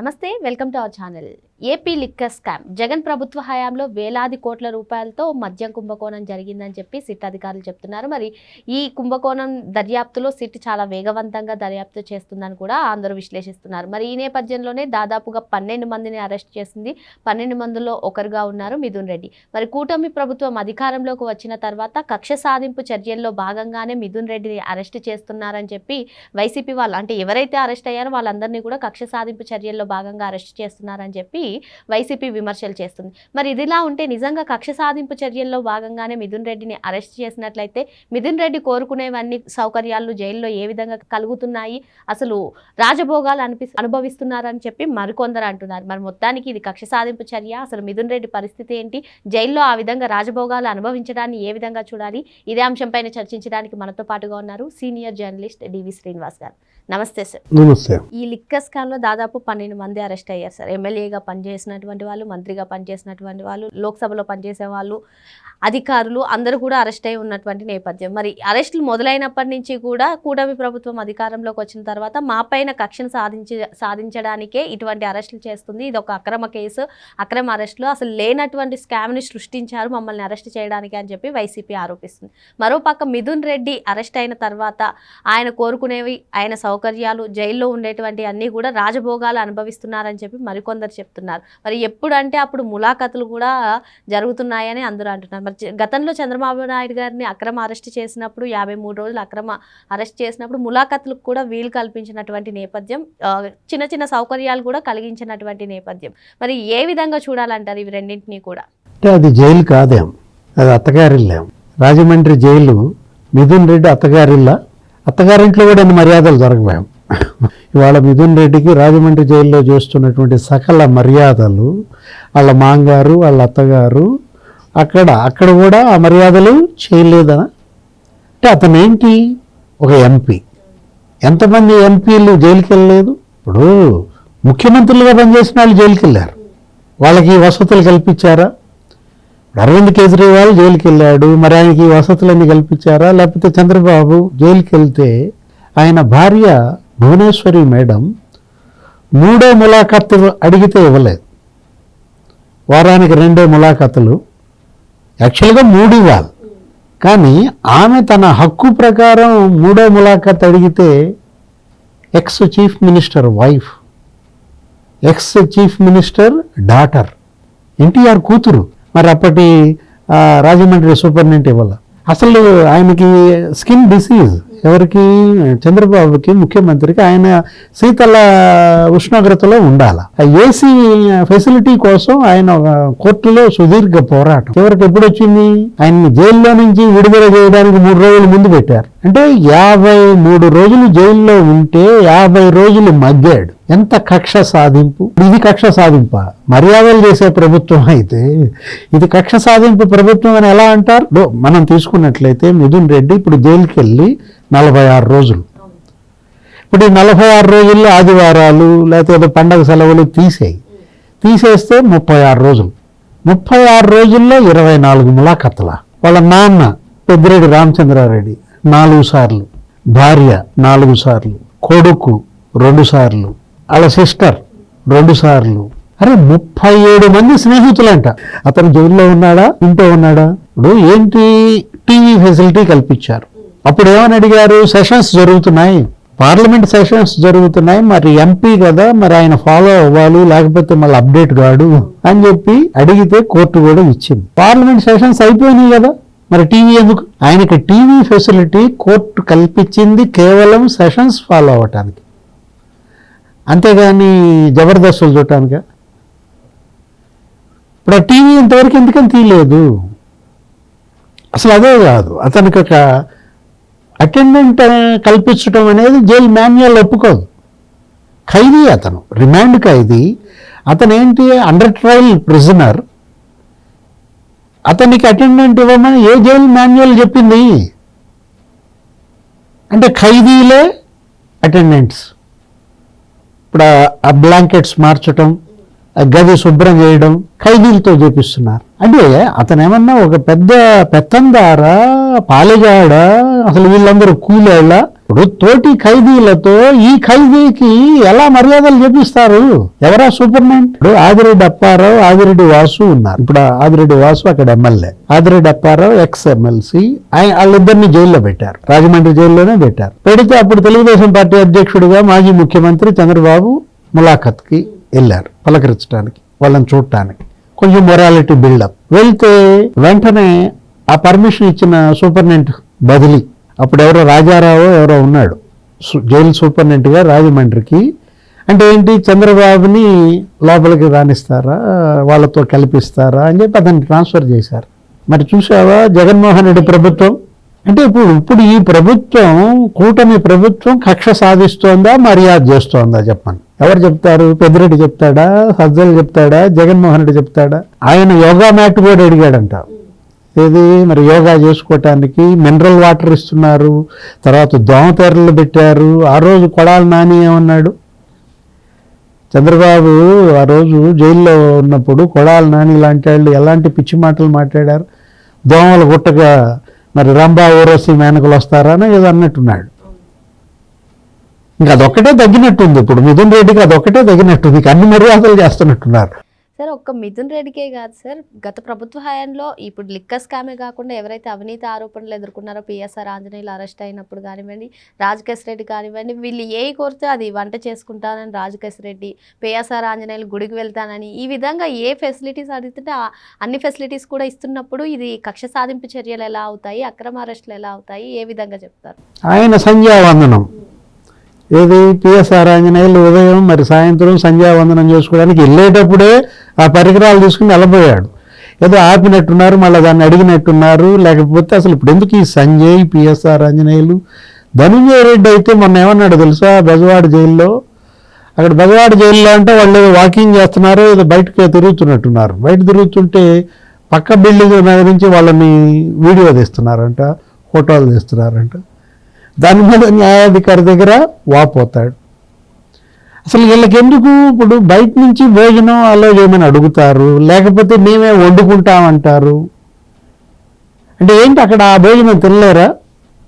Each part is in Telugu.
నమస్తే welcome to our channel. AP liquor scam. Jagan ప్రభుత్వ హయాంలో వేలాది కోట్ల రూపాయలతో మద్యం కుంభకోణం జరిగిందని చెప్పి సిట్ అధికారులు చెప్తున్నారు. మరి ఈ కుంభకోణం దర్యాప్తులో సిట్ చాలా వేగవంతంగా దర్యాప్తు చేస్తుందని కూడా అందరూ విశ్లేషిస్తున్నారు. మరి ఈ నేపథ్యంలోనే దాదాపుగా పన్నెండు మందిని అరెస్ట్ చేసింది. పన్నెండు మందిలో ఒకరుగా ఉన్నారు మిథున్ రెడ్డి. మరి కూటమి ప్రభుత్వం అధికారంలోకి వచ్చిన తర్వాత కక్ష సాధింపు చర్యల్లో భాగంగానే మిథున్ రెడ్డిని అరెస్ట్ చేస్తున్నారని చెప్పి వైసీపీ వాళ్ళు అంటే ఎవరైతే అరెస్ట్ అయ్యారో వాళ్ళందరినీ కూడా కక్ష సాధింపు చర్యల్లో భాగంగా అరెస్ట్ చేస్తున్నారని చెప్పి వైసీపీ విమర్శలు చేస్తుంది. మరి ఇదిలా ఉంటే నిజంగా కక్ష సాధింపు చర్యల్లో భాగంగానే మిథున్ రెడ్డిని అరెస్ట్ చేసినట్లయితే మిథున్ రెడ్డి కోరుకునేవన్నీ సౌకర్యాలు జైల్లో ఏ విధంగా కలుగుతున్నాయి? అసలు రాజభోగాలు అనిపి అనుభవిస్తున్నారని చెప్పి మరికొందరు అంటున్నారు. మరి మొత్తానికి ఇది కక్ష సాధింపు చర్య? అసలు మిథున్ రెడ్డి పరిస్థితి ఏంటి? జైల్లో ఆ విధంగా రాజభోగాలు అనుభవించడాన్ని ఏ విధంగా చూడాలి? ఇదే అంశంపైన చర్చించడానికి మనతో పాటుగా ఉన్నారు సీనియర్ జర్నలిస్ట్ డివి శ్రీనివాస్ గారు. నమస్తే సార్. నమస్తే. ఈ లిక్కర్ స్కామ్లో దాదాపు పన్నెండు మంది అరెస్ట్ అయ్యారు సార్. ఎమ్మెల్యేగా పనిచేసినటువంటి వాళ్ళు మంత్రిగా పనిచేసినటువంటి వాళ్ళు లోక్సభలో పనిచేసే వాళ్ళు అధికారులు అందరూ కూడా అరెస్ట్ అయి ఉన్నటువంటి నేపథ్యం. మరి అరెస్టులు మొదలైనప్పటి నుంచి కూడా కూటమి ప్రభుత్వం అధికారంలోకి వచ్చిన తర్వాత మా పైన కక్షను సాధించి సాధించడానికే ఇటువంటి అరెస్టులు చేస్తుంది. ఇది ఒక అక్రమ కేసు. అక్రమ అరెస్టులు అసలు లేనటువంటి స్కామ్ని సృష్టించారు మమ్మల్ని అరెస్ట్ చేయడానికి అని చెప్పి వైసీపీ ఆరోపిస్తుంది. మరోపక్క మిథున్ రెడ్డి అరెస్ట్ అయిన తర్వాత ఆయన కోరుకునేవి ఆయన సౌకర్యాలు జైల్లో ఉండేటువంటి అన్నీ కూడా రాజభోగాలు అనుభవిస్తున్నారని చెప్పి మరికొందరు చెప్తున్నారు. మరి ఎప్పుడంటే అప్పుడు ములాఖతులు కూడా జరుగుతున్నాయని అందరూ అంటున్నారు. మరి గతంలో చంద్రబాబు నాయుడు గారిని అక్రమ అరెస్ట్ చేసినప్పుడు యాభై మూడు రోజులు అక్రమ అరెస్ట్ చేసినప్పుడు ములాఖతులకు కూడా వీలు కల్పించినటువంటి నేపథ్యం చిన్న చిన్న సౌకర్యాలు కూడా కలిగించినటువంటి నేపథ్యం. మరి ఏ విధంగా చూడాలంటారు ఇవి రెండింటినీ కూడా? అంటే అది జైలు కాదేం. అది అత్తగారిల్లేం రాజమండ్రి జైలు మిథున్ రెడ్డి అత్తగారిల్లా అత్తగారింట్లో కూడా అన్ని మర్యాదలు దొరకవేం ఇవాళ మిథున్ రెడ్డికి రాజమండ్రి జైల్లో చేస్తున్నటువంటి సకల మర్యాదలు వాళ్ళ మాంగారు వాళ్ళ అత్తగారు అక్కడ అక్కడ కూడా ఆ మర్యాదలు చేయలేదనా? అంటే అతనేంటి? ఒక ఎంపీ. ఎంతమంది ఎంపీలు జైలుకి వెళ్ళలేదు ఇప్పుడు ముఖ్యమంత్రులుగా పనిచేసిన వాళ్ళు జైలుకి వెళ్ళారు వాళ్ళకి వసతులు కల్పించారా? అరవింద్ కేజ్రీవాల్ జైలుకి వెళ్ళాడు మరి ఆయనకి వసతులన్నీ కల్పించారా? లేకపోతే చంద్రబాబు జైలుకి వెళ్తే ఆయన భార్య భువనేశ్వరి మేడం మూడో ములాఖత్తు అడిగితే ఇవ్వలేదు. వారానికి రెండే ములాఖతులు. యాక్చువల్గా మూడు ఇవ్వాలి. కానీ ఆమె తన హక్కు ప్రకారం మూడో ములాఖత్ అడిగితే ex chief minister wife ex chief minister daughter NTR కూతురు. మరి అప్పటి రాజమండ్రి సూపరింటెండెంట్ ఇవ్వాలి. అసలు ఆయనకి స్కిన్ డిసీజ్. ఎవరికి? చంద్రబాబుకి ముఖ్యమంత్రికి. ఆయన శీతల ఉష్ణోగ్రతలో ఉండాలి? ఆ ఏసీ ఫెసిలిటీ కోసం ఆయన కోర్టులో సుదీర్ఘ పోరాటం. ఎవరికి ఎప్పుడు వచ్చింది? ఆయన్ని జైల్లో నుంచి విడుదల చేయడానికి మూడు రోజులు ముందు పెట్టారు. అంటే యాభై మూడు రోజులు జైల్లో ఉంటే యాభై రోజులు మగ్గాడు. ఎంత కక్ష సాధింపు? ఇది కక్ష సాధింప? మర్యాదలు చేసే ప్రభుత్వం అయితే ఇది కక్ష సాధింపు ప్రభుత్వం అని ఎలా అంటారు? మనం తీసుకున్నట్లయితే మిథున్ రెడ్డి ఇప్పుడు జైలుకి వెళ్ళి నలభై ఆరు రోజులు. ఇప్పుడు ఈ నలభై ఆరు రోజుల్లో ఆదివారాలు లేకపోతే ఏదో పండగ సెలవులు తీసేయి. తీసేస్తే ముప్పై ఆరు రోజులు. ముప్పై ఆరు రోజుల్లో ఇరవై నాలుగు ములాఖతుల. వాళ్ళ నాన్న పెద్దిరెడ్డి రామచంద్రారెడ్డి నాలుగు సార్లు. భార్య నాలుగు సార్లు. కొడుకు రెండు సార్లు. వాళ్ళ సిస్టర్ రెండు సార్లు. అరే ముప్పై ఏడు మంది స్నేహితులంట. అతను జైల్లో ఉన్నాడా? ఇంట్లో ఉన్నాడా? ఇప్పుడు ఏంటి టీవీ ఫెసిలిటీ కల్పించారు. అప్పుడు ఏమని అడిగారు? సెషన్స్ జరుగుతున్నాయి. పార్లమెంట్ సెషన్స్ జరుగుతున్నాయి. మరి ఎంపీ కదా మరి ఆయన ఫాలో అవ్వాలి లేకపోతే మళ్ళీ అప్డేట్ కాడు అని చెప్పి అడిగితే కోర్టు కూడా ఇచ్చింది. పార్లమెంట్ సెషన్స్ అయిపోయినాయి కదా మరి టీవీ ఎందుకు? ఆయనకి టీవీ ఫెసిలిటీ కోర్టు కల్పించింది కేవలం సెషన్స్ ఫాలో అవ్వటానికి. అంతేగాని జబర్దస్తులు చూడటానిక? ఇప్పుడు ఆ టీవీ ఇంతవరకు ఎందుకని తీయలేదు? అసలు అదే కాదు. అతనికి ఒక అటెండెంట్ కల్పించడం అనేది జైలు మాన్యువల్ ఒప్పుకోదు. ఖైదీ అతను రిమాండ్ ఖైదీ. అతను ఏంటి అండర్ ట్రయల్ ప్రిజనర్. అతనికి అటెండెంట్ ఇవ్వమని ఏ జైలు మాన్యువల్ చెప్పింది? అంటే ఖైదీలే అటెండెంట్స్. ఇప్పుడు ఆ- ఆ బ్లాంకెట్స్ మార్చటం ఆ గది శుభ్రం చేయడం ఖైదీలతో చేపిస్తున్నారు. అంటే అతను ఏమన్నా ఒక పెద్ద పెత్తందారా పాలెగాడ? అసలు వీళ్ళందరూ కూలేళ్ళ? ఇప్పుడు తోటి ఖైదీలతో ఈ ఖైదీకి ఎలా మర్యాదలు చేపిస్తారు? ఎవరా సూపర్మెంట్ ఇప్పుడు ఆదిరెడ్డి అప్పారావు ఆదిరెడ్డి వాసు ఉన్నారు. ఇప్పుడు ఆదిరెడ్డి వాసు అక్కడ MLA. Adireddy Apparao ex MLC వాళ్ళిద్దరిని జైల్లో పెట్టారు. రాజమండ్రి జైల్లోనే పెట్టారు. పెడితే అప్పుడు తెలుగుదేశం పార్టీ అధ్యక్షుడిగా మాజీ ముఖ్యమంత్రి చంద్రబాబు ములాఖత్కి వెళ్ళారు. పలకరించడానికి వాళ్ళని చూడటానికి. కొంచెం మొరాలిటీ బిల్డప్ వెళ్తే వెంటనే ఆ పర్మిషన్ ఇచ్చిన సూపర్నెంట్ బదిలీ. అప్పుడు ఎవరో రాజారావు ఎవరో ఉన్నాడు. సు- జైలు సూపరింటెండెంట్గా రాజమండ్రికి. అంటే ఏంటి? చంద్రబాబుని లోపలికి రాణిస్తారా వాళ్ళతో కల్పిస్తారా? అని చెప్పి అతన్ని ట్రాన్స్ఫర్ చేశారు. మరి చూసావా జగన్మోహన్ రెడ్డి ప్రభుత్వం? అంటే ఇప్పుడు ఇప్పుడు ఈ ప్రభుత్వం కూటమి ప్రభుత్వం కక్ష సాధిస్తోందా మర్యాద చేస్తోందా చెప్పండి. ఎవరు చెప్తారు? పెద్దిరెడ్డి చెప్తాడా? సజ్జలు చెప్తాడా? జగన్మోహన్ రెడ్డి చెప్తాడా? ఆయన యోగా మ్యాట్ కూడా అడిగాడంట. ఏది? మరి యోగా చేసుకోవటానికి మినరల్ వాటర్ ఇస్తున్నారు. తర్వాత దోమతెరలు పెట్టారు. ఆ రోజు కొడాలి నాని ఏమన్నాడు? చంద్రబాబు ఆ రోజు జైల్లో ఉన్నప్పుడు కొడాలి నాని లాంటి వాళ్ళు ఎలాంటి పిచ్చి మాటలు మాట్లాడారు? దోమలు గుట్టగా మరి రంభా ఊరసి మేనకలు వస్తారా? అని ఏదో అన్నట్టున్నాడు. ఇంకా అదొక్కటే తగ్గినట్టుంది ఇప్పుడు. మిథున్ రెడ్డికి అదొక్కటే తగ్గినట్టుంది. అన్ని మర్యాదలు చేస్తున్నట్టున్నారు. సార్ ఒక్క మిథున్ రెడ్డికే కాదు సార్. గత ప్రభుత్వ హయాంలో ఇప్పుడు లిక్కర్ స్కామే కాకుండా ఎవరైతే అవినీతి ఆరోపణలు ఎదుర్కొన్నారో పిఎస్ఆర్ ఆంజనేయులు అరెస్ట్ అయినప్పుడు కానివ్వండి రాజకేశ్ రెడ్డి కానివ్వండి వీళ్ళు ఏ కోరితే అది వంట చేసుకుంటానని రాజకేశ్ రెడ్డి పిఎస్ఆర్ ఆంజనేయులు గుడికి వెళ్తానని ఈ విధంగా ఏ ఫెసిలిటీస్ అడుగుతుంటే ఆ అన్ని ఫెసిలిటీస్ కూడా ఇస్తున్నప్పుడు ఇది కక్ష సాధింపు చర్యలు ఎలా అవుతాయి అక్రమ అరెస్టులు ఎలా అవుతాయి ఏ విధంగా చెప్తారు? ఆయన సంధ్యావందనం ఏది? పిఎస్ఆర్ ఆంజనేయులు ఉదయం మరి సాయంత్రం సంధ్యావందనం చేసుకోవడానికి వెళ్ళేటప్పుడే ఆ పరికరాలు తీసుకుని వెళ్ళబోయాడు. ఏదో ఆపినట్టున్నారు మళ్ళీ దాన్ని అడిగినట్టున్నారు. లేకపోతే అసలు ఇప్పుడు ఎందుకు ఈ సంజయ్ పిఎస్ఆర్ ఆంజనేయులు? ధనుంజయ రెడ్డి అయితే మొన్న ఏమన్నాడు తెలుసా? బెజవాడ జైల్లో. అక్కడ బెజవాడ జైల్లో అంటే వాళ్ళు ఏదో వాకింగ్ చేస్తున్నారు ఏదో బయటకు తిరుగుతున్నట్టున్నారు. బయట తిరుగుతుంటే పక్క బిల్డింగ్ నగరించి నుంచి వాళ్ళని వీడియో తీస్తున్నారంట ఫోటోలు తీస్తున్నారంట. దాని మీద న్యాయాధికారి దగ్గర వాపోతాడు అసలు వీళ్ళకి ఎందుకు ఇప్పుడు బయట నుంచి భోజనం అలా ఏమైనా అడుగుతారు? లేకపోతే మేమే వండుకుంటామంటారు? అంటే ఏంటి అక్కడ ఆ భోజనం తినలేరా?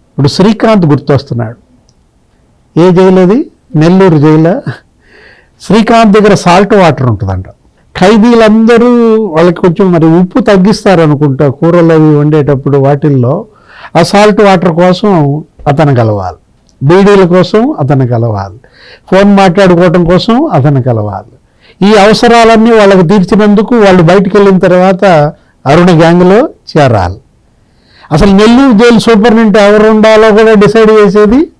ఇప్పుడు శ్రీకాంత్ గుర్తొస్తున్నాడు. ఏ జైలు అది? నెల్లూరు జైలు? శ్రీకాంత్ దగ్గర సాల్ట్ వాటర్ ఉంటుందంట. ఖైదీలందరూ వాళ్ళకి కొంచెం మరి ఉప్పు తగ్గిస్తారు అనుకుంటా కూరలు అవి వండేటప్పుడు వాటిల్లో. ఆ సాల్ట్ వాటర్ కోసం అతను కలవాలి. బీడీల కోసం అతను కలవాలి. ఫోన్ మాట్లాడుకోవటం కోసం అతను కలవాలి. ఈ అవసరాలన్నీ వాళ్ళకి తీర్చినందుకు వాళ్ళు బయటికి వెళ్ళిన తర్వాత అరుణ గ్యాంగ్లో చేరాలి. అసలు నెల్లూరు జైలు సూపరింటెండెంట్ ఎవరు ఉండాలో కూడా డిసైడ్ చేసేది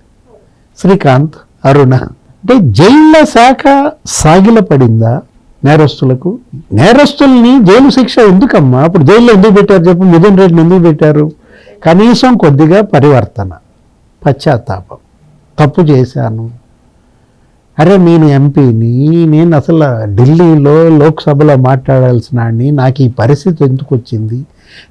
శ్రీకాంత్ అరుణ. అంటే జైళ్ళ శాఖ సాగిల పడిందా నేరస్తులకు? నేరస్తుల్ని జైలు శిక్ష ఎందుకమ్మా? ఇప్పుడు జైల్లో ఎందుకు పెట్టారు చెప్పు? మిథున్ రెడ్డిని ఎందుకు పెట్టారు? కనీసం కొద్దిగా పరివర్తన. పశ్చాత్తాపం. తప్పు చేశాను. అరే నేను ఎంపీని నేను అసలు ఢిల్లీలో లోక్సభలో మాట్లాడాల్సిన నాకు ఈ పరిస్థితి ఎందుకు వచ్చింది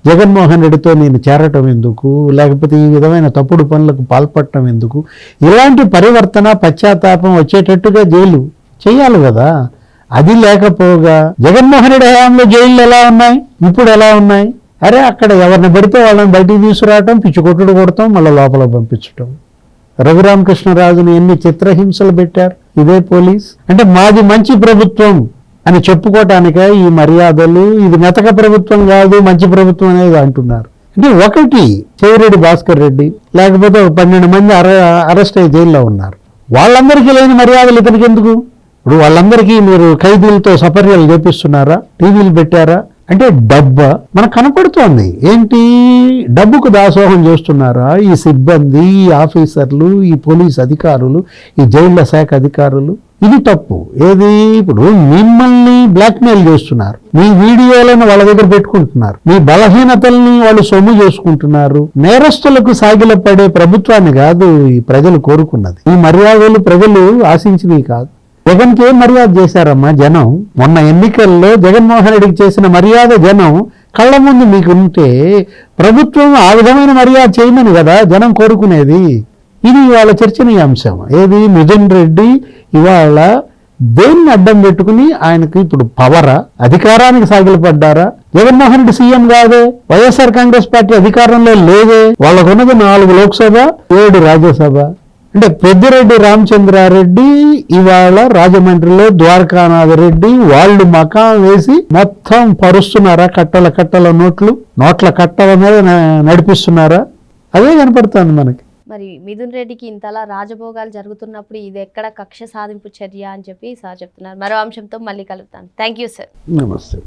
జగన్మోహన్ రెడ్డితో నేను చేరటం ఎందుకు? లేకపోతే ఈ విధమైన తప్పుడు పనులకు పాల్పడటం ఎందుకు? ఇలాంటి పరివర్తన పశ్చాత్తాపం వచ్చేటట్టుగా జైలు చేయాలి కదా. అది లేకపోగా జగన్మోహన్ రెడ్డి హయాంలో జైళ్ళు ఎలా ఉన్నాయి? ఇప్పుడు ఎలా ఉన్నాయి? అరే అక్కడ ఎవరిని పడితే వాళ్ళని బయటికి తీసుకురావటం పిచ్చికొట్టుడు కొడతాం మళ్ళీ లోపల పంపించటం. రఘురామకృష్ణరాజుని ఎన్ని చిత్రహింసలు పెట్టారు? ఇదే పోలీస్? అంటే మాది మంచి ప్రభుత్వం అని చెప్పుకోవటానికే ఈ మర్యాదలు ఇది మెతక ప్రభుత్వం కాదు మంచి ప్రభుత్వం అనేది అంటున్నారు. అంటే ఒకటి చెవిరెడ్డి భాస్కర్ రెడ్డి లేకపోతే ఒక పన్నెండు మంది అర అరెస్ట్ అయ్యి జైల్లో ఉన్నారు. వాళ్ళందరికీ లేని మర్యాదలు ఇతనికి ఎందుకు? ఇప్పుడు వాళ్ళందరికీ మీరు ఖైదీలతో సపర్యలు చేపిస్తున్నారా? టీవీలు పెట్టారా? అంటే డబ్బ మనకు కనపడుతోంది. ఏంటి? డబ్బుకు దాసోహం చేస్తున్నారా? ఈ సిబ్బంది ఈ ఆఫీసర్లు ఈ పోలీస్ అధికారులు ఈ జైళ్ళ శాఖ అధికారులు? ఇది తప్పు. ఏది? ఇప్పుడు మిమ్మల్ని బ్లాక్మెయిల్ చేస్తున్నారు. మీ వీడియోలను వాళ్ళ దగ్గర పెట్టుకుంటున్నారు. మీ బలహీనతల్ని వాళ్ళు సొమ్ము చేసుకుంటున్నారు. నేరస్తులకు సాగిలపడే ప్రభుత్వాన్ని కాదు ఈ ప్రజలు కోరుకున్నది. ఈ మర్యాదలు ప్రజలు ఆశించినవి కాదు. జగన్కి ఏం మర్యాద చేశారమ్మా జనం? మొన్న ఎన్నికల్లో జగన్మోహన్ రెడ్డికి చేసిన మర్యాద జనం కళ్ళ ముందు మీకు ఉంటే ప్రభుత్వం ఆ విధమైన మర్యాద చేయమని కదా జనం కోరుకునేది. ఇది ఇవాళ చర్చనీయాంశం. ఏది? మిథున్ రెడ్డి ఇవాళ దేన్ని అడ్డం పెట్టుకుని ఆయనకి ఇప్పుడు పవరా అధికారానికి సాగిలపడ్డారా జగన్మోహన్ రెడ్డి సీఎం కాదే? వైఎస్ఆర్ కాంగ్రెస్ పార్టీ అధికారంలో లేదే? వాళ్ళకున్నది నాలుగు లోక్సభ ఏడు రాజ్యసభ. అంటే పెద్దిరెడ్డి రామచంద్రారెడ్డి ఇవాళ రాజమండ్రిలో ద్వారకానాథ రెడ్డి వాళ్ళు మకాం వేసి మొత్తం పరుస్తున్నారా? కట్టల కట్టల నోట్లు నోట్ల కట్టల మీద నడిపిస్తున్నారా? అదే కనపడుతుంది మనకి. మరి మిథున్ రెడ్డికి ఇంతలా రాజభోగాలు జరుగుతున్నప్పుడు ఇది ఎక్కడ కక్ష సాధింపు చర్య అని చెప్పి సార్ చెప్తున్నారు. మరో అంశంతో మళ్ళీ కలుగుతాను థ్యాంక్ యూ సార్. నమస్తే.